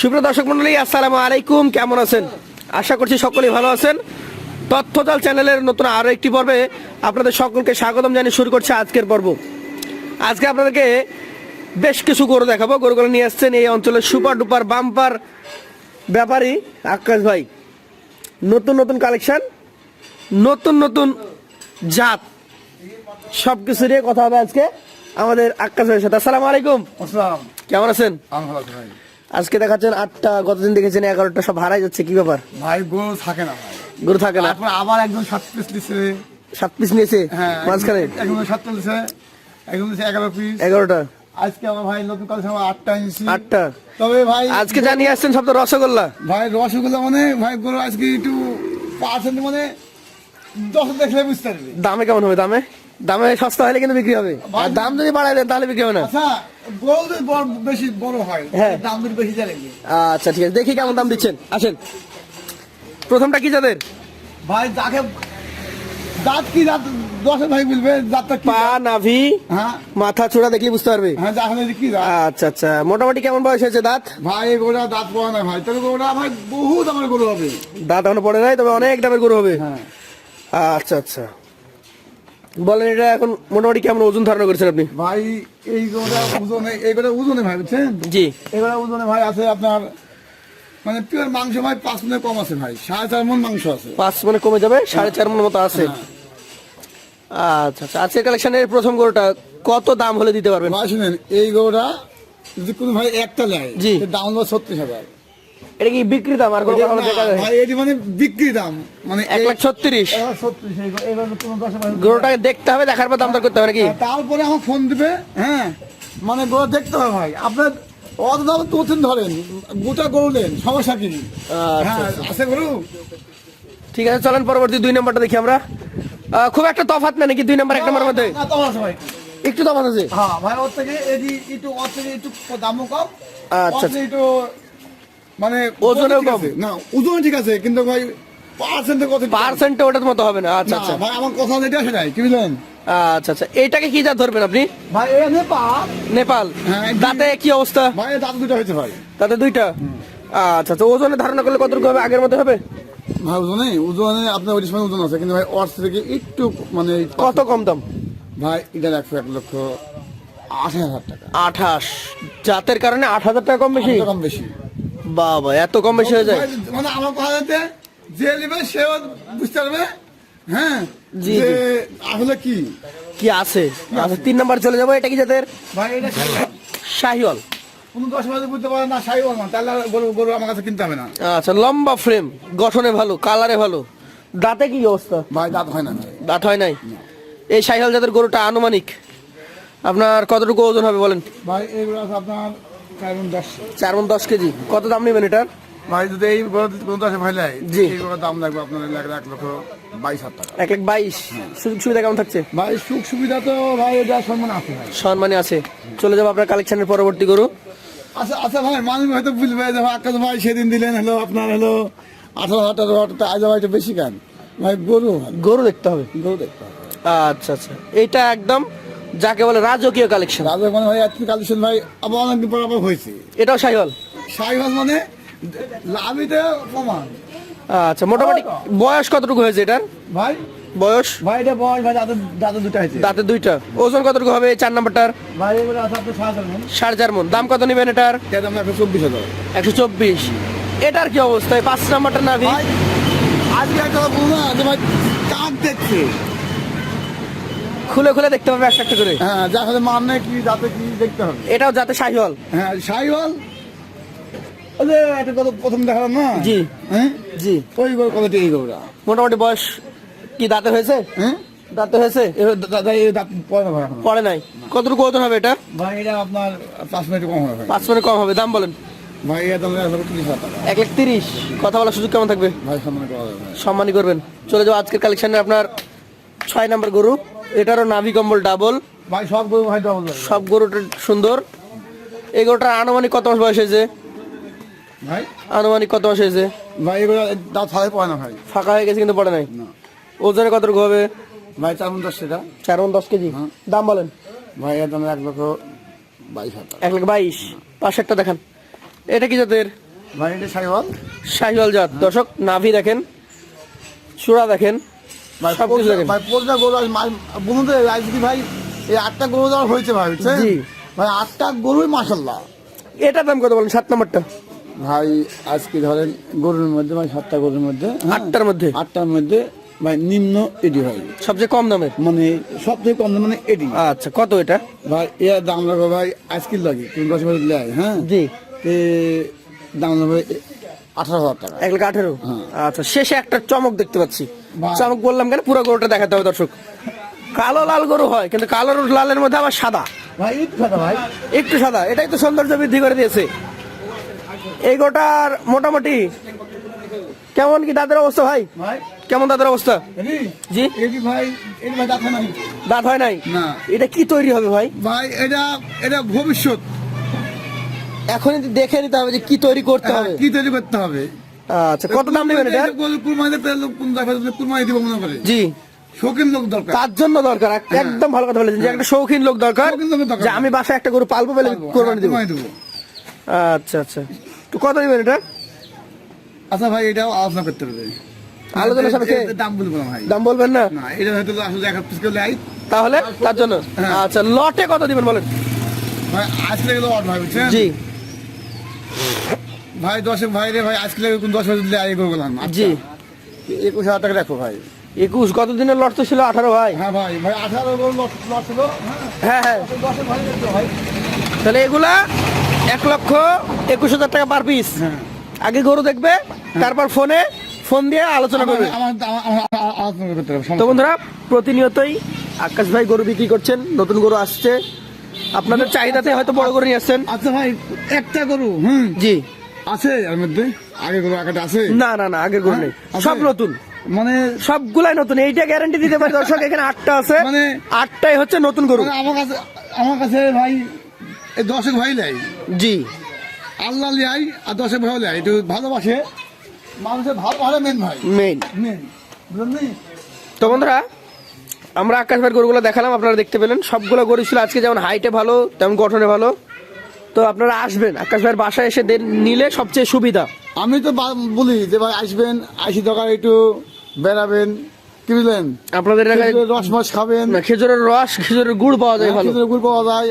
সুপ্রিয় দর্শক মন্ডলী আসসালামু আলাইকুম। কেমন আছেন? আশা করছি সকলেই ভালো আছেন। তথ্যজাল চ্যানেলের নতুন আরও একটি পর্বে আপনাদের সকলকে স্বাগতম জানিয়ে শুরু করছে আজকের পর্ব। আজকে আপনাদেরকে বেশ কিছু গরু দেখাবো। গরুগুলো নিয়ে আসছেন এই অঞ্চলের সুপার ডুপার বাম্পার ব্যাপারী আকাশ ভাই। নতুন নতুন কালেকশন নতুন নতুন জাত সব কিছু নিয়ে কথা হবে আজকে আমাদের আকাশ ভাইয়ের সাথে। আসসালামু আলাইকুম। আসসালাম। কেমন আছেন? ভাই। আজকে দেখাচ্ছেন আটটা গতদিন দেখেছেন এগারোটা সব হারাই যাচ্ছে কি ব্যাপার? ভাই গরু থাকে না ভাই। গরু থাকে না? তারপর আবার একজন সাত পিস দিচ্ছে সাত পিস নিয়েছে? হ্যাঁ মাঝখানে? একজন সাত একজন দিচ্ছে এগারো পিস এগারোটা? আজকে আমার ভাই নতুন কাল সময় আটটা ইঞ্চি। আটটা। তবে ভাই আজকে জানিয়ে আসছেন সব তো রসগোল্লা। ভাই রসগোল্লা মানে ভাই গরু আজকে একটু পার্সেন্ট মানে দশ দেখলে বুঝতে পারবে। দামে কেমন হবে দামে? দামে সস্তা হলে কিন্তু বিক্রি হবে। আর দাম যদি বাড়ায় দেন তাহলে বিক্রি হবে না। আচ্ছা বেশি বড় হয় হ্যাঁ। দাম যদি বেশি আচ্ছা ঠিক আছে। দেখি কেমন দাম দিচ্ছেন। আসেন। প্রথমটা কি যাদের ভাই যাকে দাঁত কি দাঁত দশে ভাই বলবে দাঁতটা পা? নাভি হ্যাঁ। মাথা চূড়া দেখলে বুঝতে পারবে। হ্যাঁ কি দাঁত আচ্ছা আচ্ছা। মোটামুটি কেমন বয়স হয়েছে দাঁত? ভাই গোড়া দাঁত পড়া না ভাই। তবে গোড়া ভাই বহুত আমার গরু হবে। দাঁত এখনও পড়ে নাই তবে অনেক দামের গরু হবে। হ্যাঁ। আচ্ছা আচ্ছা। বলেন এটা এখন মোটামুটি কেমন ওজন ধারণা করেছেন আপনি? ভাই এই গোটা ওজনে এই গোড়া ওজনে ভাই বুঝছেন? জি। এই গোড়া ওজনে ভাই আছে আপনার মানে পিওর মাংস ভাই পাঁচ মনে কম আছে ভাই সাড়ে চার মন মাংস আছে। পাঁচ মনে কমে যাবে সাড়ে চার মন মতো আছে। আচ্ছা আচ্ছা আজকের কালেকশনের প্রথম গরুটা কত দাম হলে দিতে পারবেন? ভাই শুনেন এই গোড়া যদি কোনো ভাই একটা নেয় জি। দাম হলো ছত্রিশ হাজার। এটা কি বিক্রি দাম? আর কোনো দেখা যায়? ভাই এটি মানে বিক্রি দাম। মানে লাখ এবার কোনো গরুটাকে দেখতে হবে দেখার পর দাম দর করতে হবে নাকি? তারপরে আমার ফোন দিবে হ্যাঁ। মানে গরু দেখতে হবে ভাই। আপনার অত দাম তুলছেন ধরেন গোটা গরু নেন সমস্যা কি? আচ্ছা, হ্যাঁ আছে গরু? ঠিক আছে চলেন পরবর্তী দুই নম্বরটা দেখি আমরা। খুব একটা তফাৎ না নাকি দুই নম্বর এক মধ্যে? না, তো আছে ভাই। একটু তফাৎ আছে? হ্যাঁ ভাই ওর থেকে এদি একটু ওর থেকে একটু দামও কম। আচ্ছা। ওর একটু মানে ওজনেও কম? না ওজন ঠিক আছে কিন্তু ভাই পার্সেন্টের কথা পার্সেন্টে ওটার মতো হবে না। আচ্ছা আচ্ছা। ভাই আমার কথা যেটা সেটাই কি বুঝলেন? আচ্ছা আচ্ছা। এইটাকে কি জাত ধরবেন আপনি? ভাই এ নেপাল। নেপাল। হ্যাঁ। দাঁতে কি অবস্থা? ভাই দাঁত দুটো হয়েছে ভাই। তাতে দুইটা? আচ্ছা আচ্ছা। ওজনে ধারণা করলে কতটুকু হবে? আগের মতো হবে? ভাই ওজনে ওজনে আপনার ওই সময় ওজন আছে কিন্তু ভাই ওর থেকে একটু মানে কত কম দাম? ভাই এটা একশো এক লক্ষ আঠাশ হাজার টাকা। আঠাশ। জাতের কারণে আট হাজার টাকা কম বেশি? কম বেশি। বাবা এত কম বেশি হয়ে যায়। মানে আমার কথা যাতে যে নেবে সেও বুঝতে পারবে হ্যাঁ? জি। আসলে কি? কি আছে? আচ্ছা তিন নাম্বার চলে যাব এটা কি জাতের? ভাই এটা শাহিওয়াল। কোনো দশ বুঝতে পারে না সাই না তাহলে গরু গরু আমার কাছে কিনতে হবে না। আচ্ছা লম্বা ফ্রেম গঠনে ভালো কালারে ভালো। দাঁতে কি অবস্থা? ভাই দাঁত হয় না। দাঁত হয় নাই? এই শাহিওয়াল জাতের গরুটা আনুমানিক। আপনার কতটুকু ওজন হবে বলেন? ভাই আপনার চার মন দশ কেজি। কত দাম নেবেন এটার? ভাই যদি এই দশে ভাই জি। দাম লাগবে আপনার এক এক লক্ষ বাইশ হাজার টাকা। এক এক বাইশ। সুযোগ সুবিধা কেমন থাকছে? ভাই সুখ সুবিধা তো ভাই এটা সম্মান আছে সম্মানে আছে। চলে যাব আপনার কালেকশনের পরবর্তী গরু। আচ্ছা আচ্ছা ভাই মানুষ হয়তো বুঝবে যে আকাশ ভাই সেদিন দিলেন হলো আপনার হলো আঠারো হাজার টাকা অটো আজ ভাই বেশি ভাই গরু গরু দেখতে হবে। গরু দেখতে হবে। আচ্ছা আচ্ছা। এইটা একদম যাকে বলে রাজকীয় কালেকশন রাজা মানে ভাই এত কালেকশন ভাই আবার অনেকদিন পর আবার হয়েছে। এটাও শাহিওয়াল শাহিবাজ মানে লাভিতে প্রমাণ। আচ্ছা মোটামুটি বয়স কতটুকু হয়েছে এটার? ভাই? বয়স? ভাই এটা বয়স ভাই দাদা দাদা দুটো হয়েছে। দাঁতে দুইটা। ওজন কতটুকু হবে চার নাম্বারটার? ভাই এগুলো আছে আপনার সাড়ে চার মন। দাম কত নেবেন এটার? এটা দাম একশো চব্বিশ হাজার। একশো চব্বিশ। এটার কি অবস্থা? এই পাঁচ নাম্বারটা নাভি? ভাই আজকে একটা বলব না যে ভাই কাক দেখছে। খুলে খুলে দেখতে হবে একটা একটা করে। হ্যাঁ যাতে মান নেই কি যাতে কি দেখতে হবে। এটাও যাতে শাহিওয়াল। হ্যাঁ শাহিওয়াল? একটা প্রথম দেখালাম না? জি। হ্যাঁ? জি। ওই এই মোটামুটি বয়স কি দাঁতে হয়েছে? হ্যাঁ? দাঁতে হয়েছে? পড়ে নাই। কতটুকু ওজন হবে এটা? ভাই এটা আপনার পাঁচ মিনিট কম হবে। পাঁচ মানে কম হবে দাম বলেন। ভাই এক লাখ তিরিশ কথা বলার সুযোগ কেমন থাকবে? সম্মানই করবেন। চলে যাব আজকের কালেকশনে আপনার ছয় নাম্বার গরু। এটারও নাভি কম্বল ডাবল ভাই সব গরু ভাই ডবল সব গরুটা সুন্দর। এই গরুটার আনুমানিক কত মাস বয়স হয়েছে? ভাই? আনুমানিক কত মাস হয়েছে? ভাই এগুলো দাঁত ছাড়াই পড়ে না ভাই। ফাঁকা হয়ে গেছে কিন্তু পড়ে নাই? ওজনে কতটুকু হবে? ভাই চার মন দশ সেটা চার মণ দশ কেজি। হ্যাঁ। দাম বলেন। ভাই এর দাম এক লক্ষ বাইশ হাজার এক লাখ বাইশ। একটা দেখান। এটা কি জাতের? ভাই এটা সাইওয়াল। শাহিওয়াল জাত। দর্শক নাভি দেখেন। চূড়া দেখেন। প্রতিটা গরু আজ বন্ধুদের আজকে ভাই এই আটটা গরু দেওয়া হয়েছে ভাই বুঝছেন? ভাই আটটা গরুই মাসাল্লাহ এটার দাম কত বলেন? সাত নম্বরটা। ভাই আজকে ধরেন গরুর মধ্যে ভাই সাতটা গরুর মধ্যে হ্যাঁ, আটটার মধ্যে। আটটার মধ্যে ভাই নিম্ন এডি ভাই সবচেয়ে কম দামের? মানে সব থেকে কম দাম মানে এডি। আচ্ছা কত এটা? ভাই এর দাম লাগবে ভাই আজকে লাগে তুমি দশ বছর হ্যাঁ? জি। দাম লাগবে আঠারো হাজার টাকা। এক লাখ আঠেরো? হ্যাঁ। আচ্ছা শেষে একটা চমক দেখতে পাচ্ছি। চমক বললাম কেন? পুরো গরুটা দেখাতে হবে দর্শক। কালো লাল গরু হয় কিন্তু কালো লালের মধ্যে আবার সাদা। ভাই এই তো ভাই। একটু সাদা। এটাই তো সৌন্দর্য বৃদ্ধি করে দিয়েছে। এই গোটার মোটামুটি কেমন কি দাঁতের অবস্থা ভাই? কেমন দাঁতের অবস্থা? জি। ভাই দাঁত হয় নাই। এটা কি তৈরি হবে ভাই? ভাই এটা এটা ভবিষ্যৎ। এখনই দেখে নিতে হবে যে কি তৈরি করতে হ্যাঁ, হবে। কি তৈরি করতে হবে? আচ্ছা কত দাম নেবেন এটা? কুরবানি দিব মনে করে। জি। শৌখিন লোক দরকার। তার জন্য দরকার একদম ভালো কথা বলেছেন যে একটা শৌখিন লোক দরকার। যে আমি বাসায় একটা গরু পালবো বলে কোরবানি দিব। আচ্ছা আচ্ছা। তো কত নেবেন এটা? আচ্ছা ভাই এটাও আলোচনা করতে হবে। আলোচনা সাপেক্ষে? দাম বলব ভাই। দাম বলবেন না? না এটা হয়তো আসলে এক পিস করে তাহলে তার জন্য? হ্যাঁ। আচ্ছা লটে কত দিবেন বলেন? ভাই গেলে অট ভাই বুঝছেন? জি। ভাই দশে ভাই রে ভাই আজকে দশ হাজার দিলে আগে গেলাম। জি। একুশ হাজার টাকা রাখো ভাই। একুশ কত দিনের লট তো ছিল? আঠারো ভাই। হ্যাঁ ভাই ভাই আঠারো লট ছিল। হ্যাঁ হ্যাঁ। হ্যাঁ ভাই তাহলে এগুলা এক লক্ষ একুশ হাজার টাকা পার পিস হ্যাঁ। আগে গরু দেখবে তারপর ফোনে ফোন দিয়ে আলোচনা করবে। তো বন্ধুরা প্রতিনিয়তই আকাশ ভাই গরু বিক্রি করছেন নতুন গরু আসছে। আপনাদের চাহিদাতে হয়তো বড় গরু নিয়ে আসছেন? আচ্ছা ভাই একটা গরু? হুম জি। আছে এর মধ্যে? আগে গরু আগাটা আছে? না না না আগের গরু নেই। আছে? সব নতুন। মানে সবগুলাই নতুন। এইটা গ্যারান্টি দিতে পারি দর্শক এখানে আটটা আছে। মানে- আটটাই হচ্ছে নতুন গরু। মানে আমার কাছে আমার কাছে ভাই এই দশেক ভাই লাই জি। আল্লাহ লাই আর দশেক ভাই লাই একটু ভালোবাসে। মানুষের ভালো ভালো মেন ভাই মেন মেন বুঝলি তো বন্ধুরা আমরা আকাশ ভাইয়ের গরুগুলো দেখালাম আপনারা দেখতে পেলেন। সবগুলো গরু ছিল আজকে যেমন হাইটে ভালো তেমন গঠনে ভালো। তো আপনারা আসবেন আকাশ ভাইয়ের বাসায় এসে নিলে সবচেয়ে সুবিধা। আমি তো বলি যে ভাই আসবেন আইসি দোকানে একটু বেড়াবেন কি বুঝলেন? আপনাদের এলাকায় রস মস খাবেন। খেজুরের রস খেজুরের গুড় পাওয়া যায় ভালো। খেজুরের গুড় পাওয়া যায়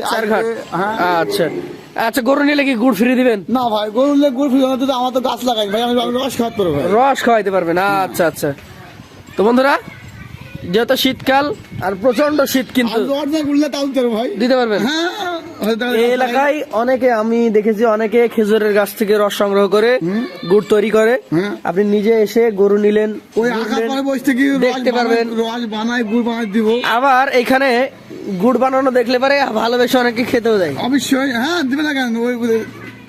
হ্যাঁ। আচ্ছা। আচ্ছা গরু নিলে কি গুড় ফ্রি দিবেন? না ভাই গরু নিলে গুড় ফিরে তো আমার তো গাছ লাগাই ভাই আমি রস খাওয়াতে পারব রস খাওয়াইতে পারবেন আচ্ছা আচ্ছা। তো বন্ধুরা যেহেতু শীতকাল আর প্রচণ্ড শীত কিন্তু দিতে ভাই। দিতে পারবেন। হ্যাঁ এই এলাকায় অনেকে আমি দেখেছি অনেকে খেজুরের গাছ থেকে রস সংগ্রহ করে গুড় তৈরি করে। আপনি নিজে এসে গরু নিলেন দেখতে পারবেন। রস বানাই গুড় বানাই দিব। আবার এখানে গুড় বানানো দেখলে পারে ভালোবেসে অনেকে খেতেও দেয়। অবশ্যই হ্যাঁ দিবে না কেন? ওই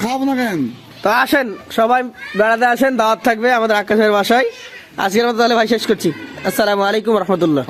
খাওয়াবো না কেন? তো আসেন সবাই বেড়াতে আসেন দাওয়াত থাকবে আমাদের আকাশের বাসায়। আজকের মতো তাহলে ভাই শেষ করছি। আসসালামু আলাইকুম রহমতুল্লাহ।